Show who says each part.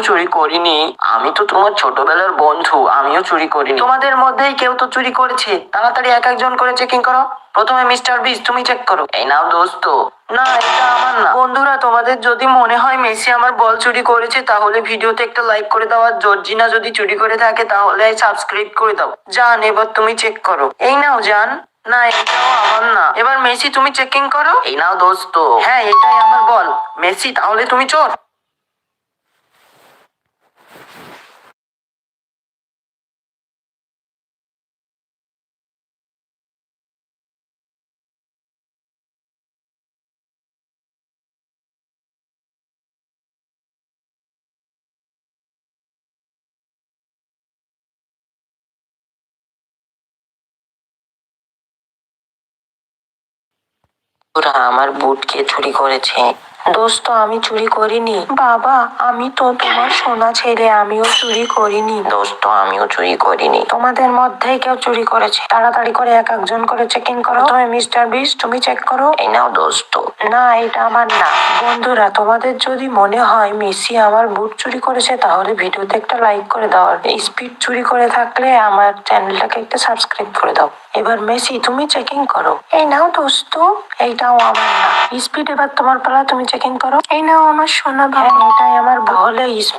Speaker 1: চুরি করিনি। আমি তো তোমার ছোটবেলার বন্ধু, আমিও চুরি করিনি। তোমাদের মধ্যেই কেউ তো চুরি করেছে। তাড়াতাড়ি এক একজন করে চেকিং করো। প্রথমে মিস্টার বিস, তুমি চেক করো। এই নাও দোস্ত। না, এটা আমার না। বন্ধুরা, তোমাদের যদি মনে হয় মেসি আমার বল চুরি করেছে, তাহলে ভিডিওতে একটা লাইক করে দাও। আর জর্জিনা যদি চুরি করে থাকে, তাহলে সাবস্ক্রাইব করে দাও। জান, এবার তুমি চেক করো। এই নাও, জান। না, এটাও আমার না। এবার মেসি, তুমি চেকিং করো। এই নাও দোস্ত। হ্যাঁ এটাই আমার বল। মেসি, তাহলে তুমি চোর। ওরা আমার বুট কে চুরি করেছে। দোস্ত, আমি চুরি করিনি। বাবা, আমি তো তোমার সোনা ছেলে, আমিও চুরি করিনি। দোস্ত, আমিও চুরি করিনি। তোমাদের মধ্যেই কেউ চুরি করেছে। তাড়াতাড়ি করে এক একজন করে চেকিং করো। তুমি মিস্টার বিস তুমি চেক করো। এই নাও দোস্ত। না এটা আমার না। বন্ধুরা তোমাদের যদি মনে হয় মেসি আমার বুট চুরি করেছে তাহলে ভিডিওতে একটা লাইক করে দাও। আর স্পিড চুরি করে থাকলে আমার চ্যানেলটাকে একটা সাবস্ক্রাইব করে দাও। এবার মেসি তুমি চেকিং করো। এই নাও দোস্ত এইটাও আমার না। স্পিড এবার তোমার পালা তুমি চেকিং করো। এই নাও আমার সোনা ভাই এটাই আমার বলে